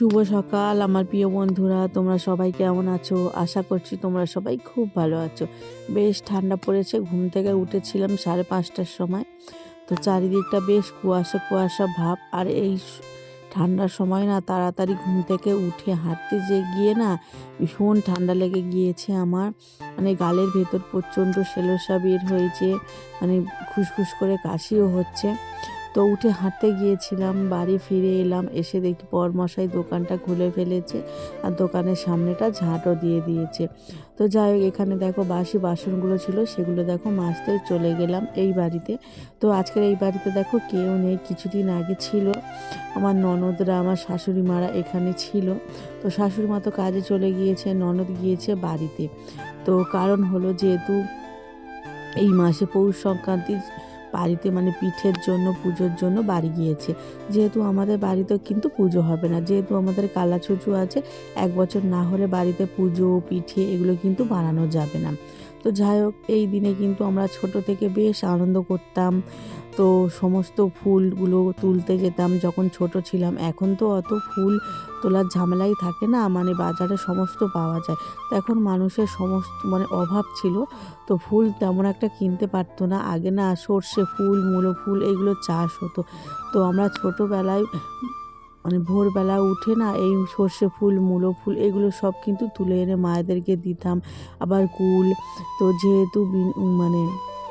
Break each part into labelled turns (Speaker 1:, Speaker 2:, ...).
Speaker 1: শুভ সকাল, আমার প্রিয় বন্ধুরা। তোমরা সবাই কেমন আছো? আশা করছি তোমরা সবাই খুব ভালো আছো। বেশ ঠান্ডা পড়েছে, ঘুম থেকে উঠেছিলাম সাড়ে পাঁচটার সময়। তো চারিদিকটা বেশ কুয়াশা কুয়াশা ভাব, আর এই ঠান্ডার সময় না তাড়াতাড়ি ঘুম থেকে উঠে হাঁটতে যে গিয়ে না ভীষণ ঠান্ডা লেগে গিয়েছে আমার। মানে গালের ভেতর প্রচণ্ড সেলোসা বের হয়েছে মানে খুসখুস করে কাশিও হচ্ছে। তো উঠে হাঁটতে গিয়েছিলাম, বাড়ি ফিরে এলাম, এসে দেখি পরমশাই দোকানটা খুলে ফেলেছে আর দোকানের সামনেটা ঝাঁটও দিয়ে দিয়েছে। তো যাই হোক, এখানে দেখো বাসি বাসনগুলো ছিল, সেগুলো দেখো মাজতে চলে গেলাম এই বাড়িতে। তো আজকের এই বাড়িতে দেখো কেউ নেই, কিছুদিন আগে ছিল। আমার ননদরা, আমার শাশুড়ি মারা এখানে ছিল। তো শাশুড়ি মা তো কাজে চলে গিয়েছে, ননদ গিয়েছে বাড়িতে। তো কারণ হলো যেহেতু এই মাসে পৌষ সংক্রান্তির বাড়িতে মানে পিঠের জন্য, পুজোর জন্য বাড়ি গিয়েছে। যেহেতু আমাদের বাড়িতে কিন্তু পুজো হবে না, যেহেতু আমাদের কালা ছুঁচু আছে, এক বছর না হলে বাড়িতে পুজো, পিঠে এগুলো কিন্তু বানানো যাবে না। তো যাই হোক, এই দিনে কিন্তু আমরা ছোট থেকে বেশ আনন্দ করতাম। তো সমস্ত ফুলগুলো তুলতে যেতাম। যখন ছোট ছিলাম, এখন তো অত ফুল তোলার ঝামেলাই থাকে না মানে বাজারে সমস্ত পাওয়া যায়। তো এখন মানুষের সমস্ত মানে অভাব ছিল, তো ফুল তেমন একটা কিনতে পারতো না। আগে না সর্ষে ফুল, মূলো ফুল, এগুলো চাষ হতো। তো আমরা ছোটোবেলায় মানে ভোরবেলা উঠে না এই সর্ষে ফুল, মূলো ফুল এগুলো সব কিন্তু তুলে এনে মায়েদেরকে দিতাম। আবার কুল, তো যেহেতু মানে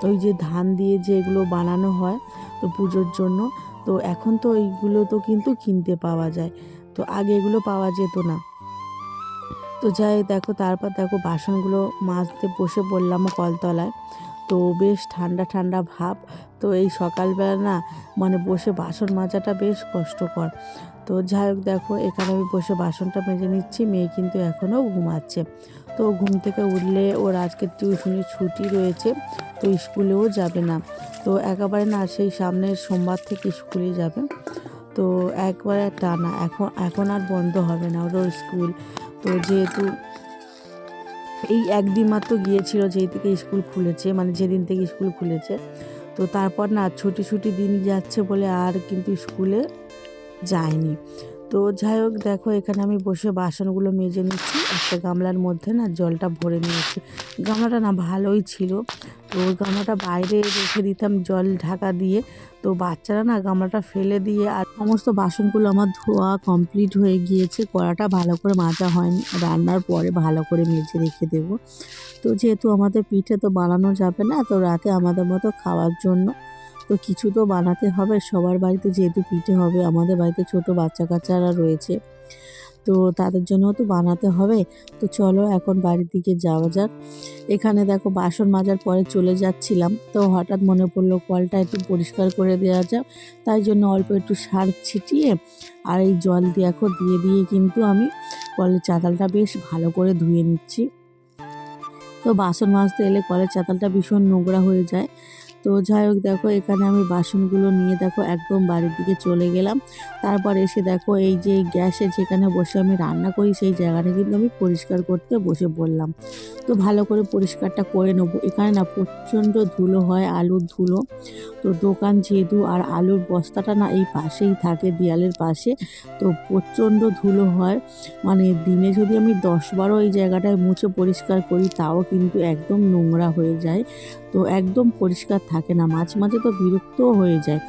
Speaker 1: ওই যে ধান দিয়ে যে এগুলো বানানো হয়, তো পুজোর জন্য, তো এখন তো এইগুলো তো কিন্তু কিনতে পাওয়া যায়। তো আগে এগুলো পাওয়া যেত না। তো যাই, দেখো তারপর দেখো বাসনগুলো মাজতে বসে পড়লাম কলতলায়। তো বেশ ঠান্ডা ঠান্ডা ভাব। তো এই সকালবেলা না মানে বসে বাসন মাজাটা বেশ কষ্টকর। তো যাই হোক দেখো, এখানে আমি বসে বাসনটা মেজে নিচ্ছি, মেয়ে কিন্তু এখনও ঘুমাচ্ছে। তো ঘুম থেকে উঠলে ওর আজকে টিউশনি ছুটি রয়েছে, তো স্কুলেও যাবে না। তো একেবারে না সেই সামনের সোমবার থেকে স্কুলে যাবে। তো একবারে টানা, এখন এখন আর বন্ধ হবে না ওর স্কুল। তো যেহেতু এই একদিন মাত্র গিয়েছিল যেই থেকে স্কুল খুলেছে মানে যেদিন থেকে স্কুল খুলেছে। তো তারপর না ছুটি ছুটি দিন যাচ্ছে বলে আর কিন্তু স্কুলে যায়নি। তো যাই হোক, দেখো এখানে আমি বসে বাসনগুলো মেজে নিচ্ছি। একটা গামলার মধ্যে না জলটা ভরে নিয়েছি। গামলাটা না ভালোই ছিল। তো গামলাটা বাইরে রেখে দিতাম জল ঢাকা দিয়ে। তো বাচ্চারা না গামলাটা ফেলে দিয়ে আর সমস্ত বাসনগুলো আমার ধোয়া কমপ্লিট হয়ে গিয়েছে। কড়াটা ভালো করে মাজা হয়নি। রান্নার পরে ভালো করে মেজে রেখে দেবো। তো যেহেতু আমাদের পিঠে তো বানানো যাবে না, তো রাতে আমাদের মতো খাওয়ার জন্য তো কিছু তো বানাতে হবে। সবার বাড়িতে যেহেতু পিঠে হবে, আমাদের বাড়িতে ছোট বাচ্চা কাচ্চারা রয়েছে। তো তাদের জন্য তো বানাতে হবে। তো চলো এখন বাড়ির দিকে যাওয়া যাক। এখানে দেখো বাসন মাজার পরে চলে যাচ্ছিলাম। তো হঠাৎ মনে পড়ল কলটা একটু পরিষ্কার করে দেওয়া যাক। তাই জন্য অল্প একটু সার ছিটিয়ে আর এই জল দিয়ে এখন দিয়ে দিয়ে কিন্তু আমি কলের চাতালটা বেশ ভালো করে ধুয়ে নিচ্ছি। তো বাসন মাজতে এলে কলের চাতালটা ভীষণ নোংরা হয়ে যায়। তো যাই হোক দেখো, এখানে আমি বাসনগুলো নিয়ে দেখো, একদম বাড়ির দিকে চলে গেলাম। তারপর এসে দেখো, এই যে গ্যাসে যেখানে বসে আমি রান্না করি, সেই জায়গাটা কিন্তু আমি পরিষ্কার করতে বসে পড়লাম। তো ভালো করে পরিষ্কারটা করে নেব। এখানে না প্রচণ্ড ধুলো হয়, আলুর ধুলো। তো দোকান যেহেতু, আর আলুর বস্তাটা না এই পাশেই থাকে, দেয়ালের পাশে। তো প্রচণ্ড ধুলো হয়। মানে দিনে যদি আমি দশ বারো এই জায়গাটায় মুছে পরিষ্কার করি, তাও কিন্তু একদম নোংরা হয়ে যায়। তো একদম পরিষ্কার থাকে না, মাঝে মাঝে তো বিরক্তও হয়ে যায়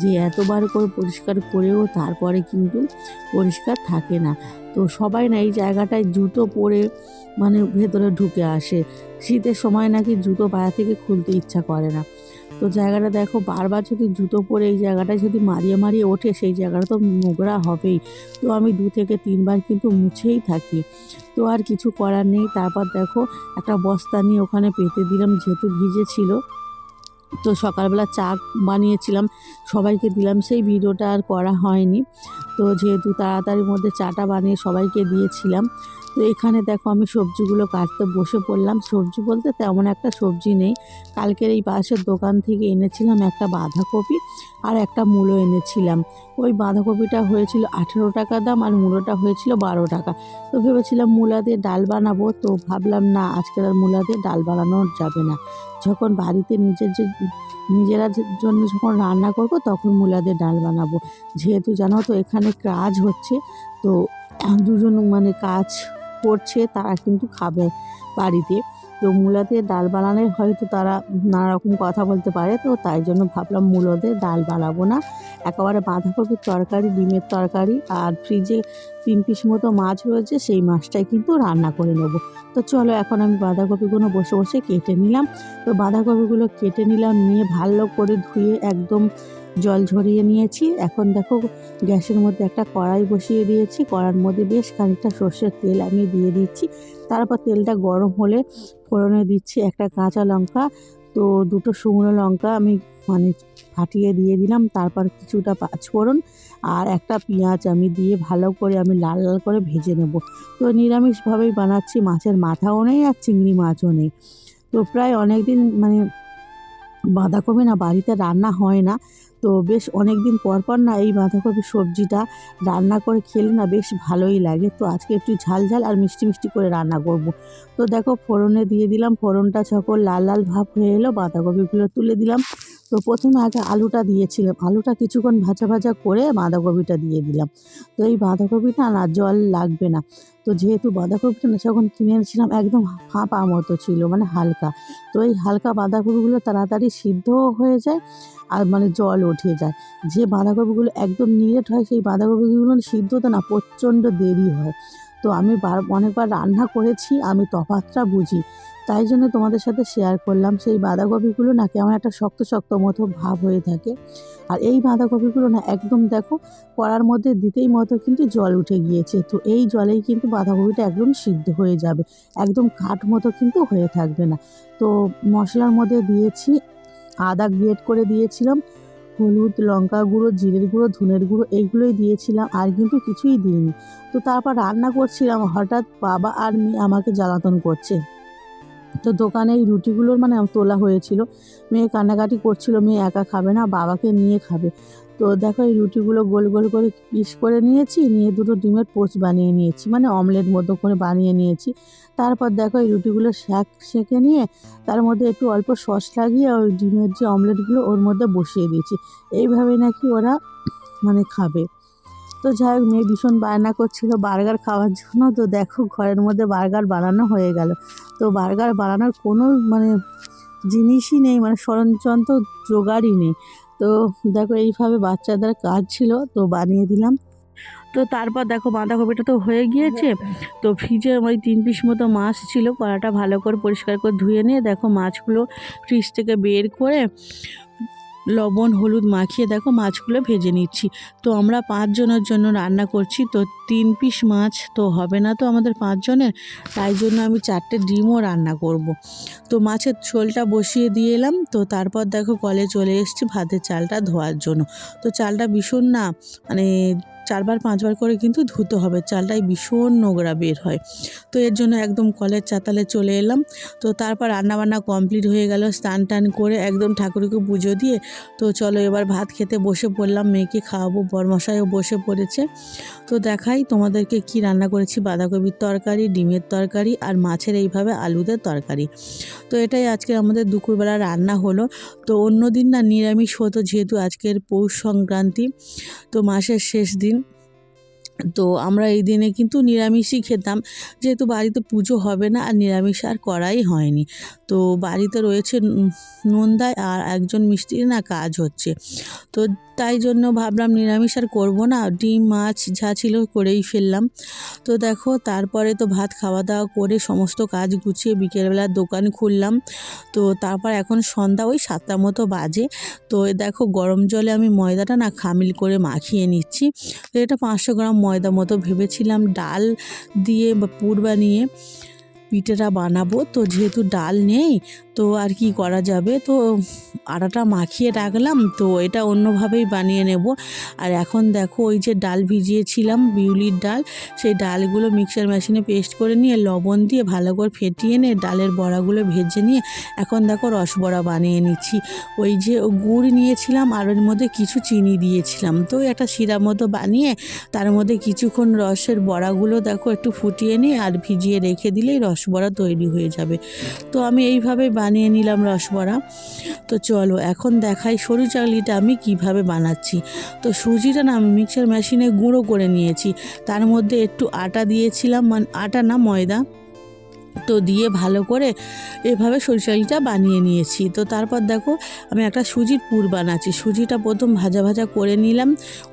Speaker 1: যে এতবার করে পরিষ্কার করেও তারপরে কিন্তু পরিষ্কার থাকে না। তো সবাই না এই জায়গাটায় জুতো পরে মানে ভেতরে ঢুকে আসে। শীতের সময় নাকি জুতো পায়া থেকে খুলতে ইচ্ছা করে না। তো জায়গাটা দেখো, বারবার যদি জুতো পরে এই জায়গাটায় যদি মারিয়ে মারিয়ে ওঠে, সেই জায়গাটা তো নোংরা হবেই। তো আমি দু থেকে তিনবার কিন্তু মুছেই থাকি। তো আর কিছু করার নেই। তারপর দেখো, একটা বস্তা নিয়ে ওখানে পেতে দিলাম, যেহেতু ভিজে ছিল তো সকালবেলা চা বানিয়েছিলাম সবাইকে দিলাম সেই ভিডিওটা আর করা হয়নি। তো যেহেতু তাড়াতাড়ির মধ্যে চাটা বানিয়ে সবাইকে দিয়েছিলাম, তো এখানে দেখো আমি সবজিগুলো কাটতে বসে পড়লাম। সবজি বলতে তেমন একটা সবজি নেই। কালকের এই পাশের দোকান থেকে এনেছিলাম একটা বাঁধাকপি আর একটা মূলো এনেছিলাম। ওই বাঁধাকপিটা হয়েছিল আঠেরো টাকা দাম আর মূলোটা হয়েছিল বারো টাকা। তো ভেবেছিলাম মূলা দিয়ে ডাল বানাবো, তো ভাবলাম না আজকের আর মূলা দিয়ে ডাল বানানো যাবে না। যখন বাড়িতে নিজের যে নিজেরা জন্য যখন রান্না করব তখন মূলাদের ডাল বানাবো। যেহেতু জানো তো এখানে কাজ হচ্ছে, তো দুজন মানে কাজ করছে, তারা কিন্তু খাবে বাড়িতে। তো মূলা দিয়ে ডাল বানালে হয়তো তারা নানা রকম কথা বলতে পারে, তো তাই জন্য ভাবলাম মূলো ডাল বানাবো না। একেবারে বাঁধাকপির তরকারি, ডিমের তরকারি আর ফ্রিজে তিন পিস মতো মাছ রয়েছে, সেই মাছটাই কিন্তু রান্না করে নেব। তো চলো এখন আমি বাঁধাকপিগুলো বসে বসে কেটে নিলাম। তো বাঁধাকপিগুলো কেটে নিলাম, নিয়ে ভালো করে ধুয়ে একদম জল ঝরিয়ে নিয়েছি। এখন দেখো গ্যাসের মধ্যে একটা কড়াই বসিয়ে দিয়েছি, কড়ার মধ্যে বেশ খানিকটা সর্ষের তেল আমি দিয়ে দিচ্ছি। তারপর তেলটা গরম হলে ফোড়নে দিচ্ছি একটা কাঁচা লঙ্কা। তো দুটো শুকনো লঙ্কা আমি মানে ফাটিয়ে দিয়ে দিলাম, তারপর কিছুটা পাঁচফোড়ন আর একটা পেঁয়াজ আমি দিয়ে ভালো করে আমি লাল লাল করে ভেজে নেব। তো নিরামিষভাবেই বানাচ্ছি, মাছের মাথাও নেই আর চিংড়ি মাছও নেই। তো প্রায় অনেক দিন মানে বাঁধাকপি না বাড়িতে রান্না হয় না তো বেশ অনেক দিন পর পর না এই বাঁধাকপি সবজিটা রান্না করে খেলে না বেশ ভালোই লাগে। তো আজকে একটু ঝাল ঝাল আর মিষ্টি মিষ্টি করে রান্না করব। তো দেখো ফোড়নে দিয়ে দিলাম। ফোড়নটা যখন লাল লাল ভাব হয়ে এলো বাঁধাকপিগুলো তুলে দিলাম। তো প্রথমে আগে আলুটা দিয়েছিলাম। আলুটা কিছুক্ষণ ভাজা ভাজা করে বাঁধাকপিটা দিয়ে দিলাম। তো এই বাঁধাকপিটা না জল লাগবে না। তো যেহেতু বাঁধাকপিটা না যখন কিনে এনেছিলাম একদম ফাঁপা মতো ছিল মানে হালকা। তো এই হালকা বাঁধাকপিগুলো তাড়াতাড়ি সিদ্ধও হয়ে যায় আর মানে জল উঠে যায়। যে বাঁধাকপিগুলো একদম নিরেট হয় সেই বাঁধাকপিগুলো সিদ্ধতে না প্রচণ্ড দেরি হয়। তো আমি বার, অনেকবার রান্না করেছি, আমি তফাতটা বুঝি। তাই জন্য তোমাদের সাথে শেয়ার করলাম। সেই বাঁধাকপিগুলো না কেমন একটা শক্ত শক্ত মতো ভাব হয়ে থাকে। আর এই বাঁধাকপিগুলো না একদম দেখো, কড়ার মধ্যে দিতেই মতো কিন্তু জল উঠে গিয়েছে। তো এই জলেই কিন্তু বাঁধাকপিটা একদম সিদ্ধ হয়ে যাবে। একদম কাঠ মতো কিন্তু হয়ে থাকবে না। তো মশলার মধ্যে দিয়েছি, আদা গ্রেট করে দিয়েছিলাম, হলুদ, লঙ্কা গুঁড়ো, জিরের গুঁড়ো, ধনের গুঁড়ো, এইগুলোই দিয়েছিলাম আর কিন্তু কিছুই দিইনি। তো তারপর রান্না করছিলাম, হঠাৎ বাবা আর মেয়ে আমাকে জ্বালাতন করছে। তো দোকানে এই রুটিগুলোর মানে তোলা হয়েছিল। মেয়ে কান্নাকাটি করছিল, মেয়ে একা খাবে না, বাবাকে নিয়ে খাবে। তো দেখো এই রুটিগুলো গোল গোল করে পিস করে নিয়েছি, নিয়ে দুটো ডিমের পোচ বানিয়ে নিয়েছি মানে অমলেট মতো করে বানিয়ে নিয়েছি। তারপর দেখো এই রুটিগুলো শ্যাক সেঁকে নিয়ে তার মধ্যে একটু অল্প সস লাগিয়ে ওই ডিমের যে অমলেটগুলো ওর মধ্যে বসিয়ে দিয়েছি। এইভাবে নাকি ওরা মানে খাবে। তো যাই হোক, মেয়ে ভীষণ বায়না করছিল বার্গার খাওয়ার জন্য। তো দেখো, ঘরের মধ্যে বার্গার বানানো হয়ে গেল। তো বার্গার বানানোর কোনো মানে জিনিসই নেই মানে সরঞ্জাম তো জোগাড়ই নেই। তো দেখো, এইভাবে বাচ্চাদের কাজ ছিল, তো বানিয়ে দিলাম। তো তারপর দেখো, বাঁধাকপিটা তো হয়ে গিয়েছে। তো ফ্রিজে ওই তিন পিস মতো মাছ ছিল, কড়াটা ভালো করে পরিষ্কার করে ধুয়ে নিয়ে দেখো, মাছগুলো ফ্রিজ থেকে বের করে লবণ হলুদ মাখিয়ে দেখো মাছগুলো ভেজে নিচ্ছি। তো আমরা পাঁচজনের জন্য রান্না করছি। তো তিন পিস মাছ তো হবে না তো আমাদের পাঁচজনের। তাই জন্য আমি চারটে ডিমও রান্না করব। তো মাছের ঝোলটা বসিয়ে দিয়ে এলাম। তো তারপর দেখো কলে চলে এসেছি ভাতের চালটা ধোয়ার জন্য। তো চালটা ভীষণ না মানে চারবার পাঁচবার করে কিন্তু ধুতে হবে। চালটাই ভীষণ নোংরা বের হয়। তো এর জন্য একদম কলের চাতালে চলে এলাম। তো তারপর রান্নাবান্না কমপ্লিট হয়ে গেল। স্নান টান করে একদম ঠাকুরকে পুজো দিয়ে, তো চলো এবার ভাত খেতে বসে পড়লাম। মেয়েকে খাওয়াবো, বরমশাইও বসে পড়েছে। তো দেখাই তোমাদেরকে কি রান্না করেছি? বাঁধাকপির তরকারি, ডিমের তরকারি আর মাছের এইভাবে আলুদের তরকারি। তো এটাই আজকে আমাদের দুপুরবেলা রান্না হলো। তো অন্য দিন না নিরামিষ হতো যেহেতু আজকের পৌষ সংক্রান্তি, তো মাসের শেষ দিন। তো আমরা এই দিনে কিন্তু নিরামিষই খেতাম। যেহেতু বাড়িতে পুজো হবে না আর নিরামিষ আর করাই হয়নি। তো বাড়িতে রয়েছে নন্দায় আর একজন মিস্ত্রি না কাজ হচ্ছে। তো তাই জন্য ভাবলাম নিরামিষ আর করব না। ডিম, মাছ যা ছিল করেই ফেললাম। তো দেখো, তারপরে তো ভাত খাওয়া দাওয়া করে সমস্ত কাজ গুছিয়ে বিকেলবেলা দোকান খুললাম। তো তারপর এখন সন্ধ্যা, ওই সাতটা মতো বাজে। তো দেখো, গরম জলে আমি ময়দাটা না খামিল করে মাখিয়ে নিচ্ছি। তো এটা পাঁচশো গ্রাম ময়দা মতো ভেবেছিলাম ডাল দিয়ে বা পুর বানিয়ে পিঠেটা বানাবো। তো যেহেতু ডাল নেই তো আর কি করা যাবে? তো আটাটা মাখিয়ে রাখলাম, তো এটা অন্যভাবেই বানিয়ে নেব। আর এখন দেখো ওই যে ডাল ভিজিয়েছিলাম, বিউলির ডাল, সেই ডালগুলো মিক্সার মেশিনে পেস্ট করে নিয়ে লবণ দিয়ে ভালো করে ফেটিয়ে নিয়ে ডালের বড়াগুলো ভেজে নিয়ে এখন দেখো রসবড়া বানিয়ে নিচ্ছি। ওই যে গুড় নিয়েছিলাম আর ওর মধ্যে কিছু চিনি দিয়েছিলাম। তো একটা শিরা মতো বানিয়ে তার মধ্যে কিছুক্ষণ রসের বড়াগুলো দেখো একটু ফুটিয়ে নিয়ে আর ভিজিয়ে রেখে দিলেই রসবড়া তৈরি হয়ে যাবে। তো আমি এইভাবে বানিয়ে বানিয়ে নিলাম রসবড়া তো চলো, এখন দেখাই সরু চাকলিটা আমি কীভাবে বানাচ্ছি। তো সুজিটা না আমি মিক্সার মেশিনে গুঁড়ো করে নিয়েছি। তার মধ্যে একটু আটা দিয়েছিলাম মানে আটা না ময়দা। তো দিয়ে ভালো করে এভাবে সরিষালিটা বানিয়ে নিয়েছি। তো তারপর দেখো, আমি একটা সুজির পুর বানাচ্ছি। সুজিটা প্রথম ভাজা ভাজা করে নিলাম।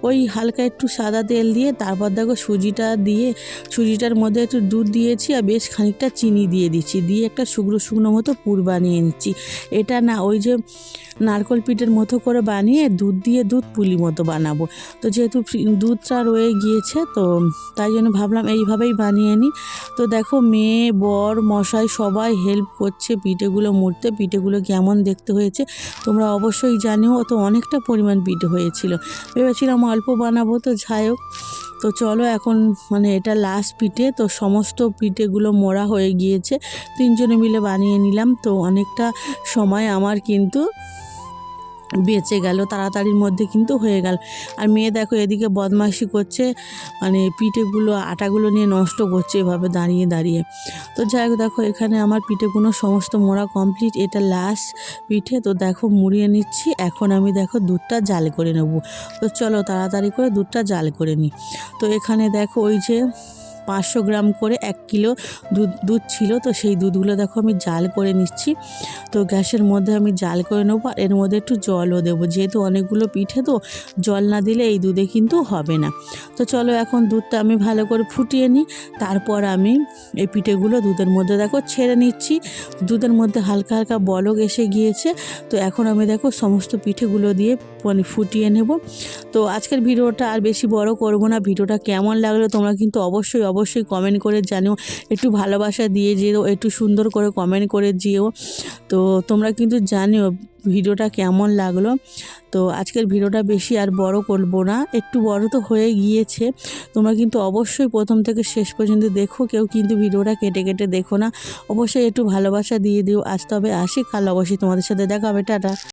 Speaker 1: ওই হালকা একটু সাদা তেল দিয়ে তারপর দেখো সুজিটা দিয়ে, সুজিটার মধ্যে একটু দুধ দিয়েছি আর বেশ খানিকটা চিনি দিয়ে দিচ্ছি। দিয়ে একটা শুকনো শুকনো মতো পুর বানিয়ে নিচ্ছি। এটা না ওই যে নারকল পিঠের মতো করে বানিয়ে দুধ দিয়ে দুধ পুলি মতো বানাবো। তো যেহেতু দুধটা রয়ে গিয়েছে, তো তাই জন্য ভাবলাম এইভাবেই বানিয়ে নিই। তো দেখো মেয়ে, বর মশাই সবাই হেল্প করছে, পিঠেগুলো মুড়তে, পিঠেগুলো কেমন দেখতে হয়েছে তোমরা অবশ্যই জানিও, তো অনেকটা পরিমাণ পিঠে হয়েছিল। ভেবেছিলাম অল্প বানাবো, তো যাই হোক। তো চলো এখন মানে এটা লাস্ট পিঠে, তো সমস্ত পিঠেগুলো মরা হয়ে গিয়েছে। তিনজনে মিলে বানিয়ে নিলাম, তো অনেকটা সময় আমার কিন্তু বেঁচে গেল, তাড়াতাড়ির মধ্যে কিন্তু হয়ে গেল। আর মেয়ে দেখো এদিকে বদমাইশি করছে মানে পিঠেগুলো, আটাগুলো নিয়ে নষ্ট করছে এভাবে দাঁড়িয়ে দাঁড়িয়ে। তো যাই হোক, দেখো এখানে আমার পিঠেগুলো সমস্ত মোড়া কমপ্লিট এটা লাস্ট পিঠে। তো দেখো মুড়িয়ে নিচ্ছি, এখন আমি দেখো দুধটা জাল করে নেব। তো চলো তাড়াতাড়ি করে দুধটা জাল করে নিই। তো এখানে দেখো ওই যে পাঁচশো গ্রাম করে এক কিলো দুধ দুধ ছিল। তো সেই দুধগুলো দেখো আমি জাল করে নিচ্ছি। তো গ্যাসের মধ্যে আমি জাল করে নেব আর এর মধ্যে একটু জলও দেবো। যেহেতু অনেকগুলো পিঠে তো জল না দিলে এই দুধে কিন্তু হবে না। তো চলো এখন দুধটা আমি ভালো করে ফুটিয়ে নিই। তারপর আমি এই পিঠেগুলো দুধের মধ্যে দেখো ছেড়ে নিচ্ছি। দুধের মধ্যে হালকা হালকা বলক এসে গিয়েছে। তো এখন আমি দেখো সমস্ত পিঠেগুলো দিয়ে মানে ফুটিয়ে নেব। তো আজকের ভিডিওটা আর বেশি বড় করব না। ভিডিওটা কেমন লাগল তোমরা কিন্তু অবশ্যই অবশ্যই কমেন্ট করে জানিও। একটু ভালোবাসা দিয়ে যেও, একটু সুন্দর করে কমেন্ট করে যেও। তো তোমরা কিন্তু জানিও ভিডিওটা কেমন লাগল। তো আজকের ভিডিওটা বেশি আর বড় করব না, একটু বড় তো হয়ে গিয়েছে। তোমরা কিন্তু অবশ্যই প্রথম থেকে শেষ পর্যন্ত দেখো, কেউ কিন্তু ভিডিওটা কেটে কেটে দেখো না। অবশ্যই একটু ভালোবাসা দিয়ে দিও। আজ তবে আসি, কাল অবশ্যই তোমাদের সাথে দেখা হবে। টাটা।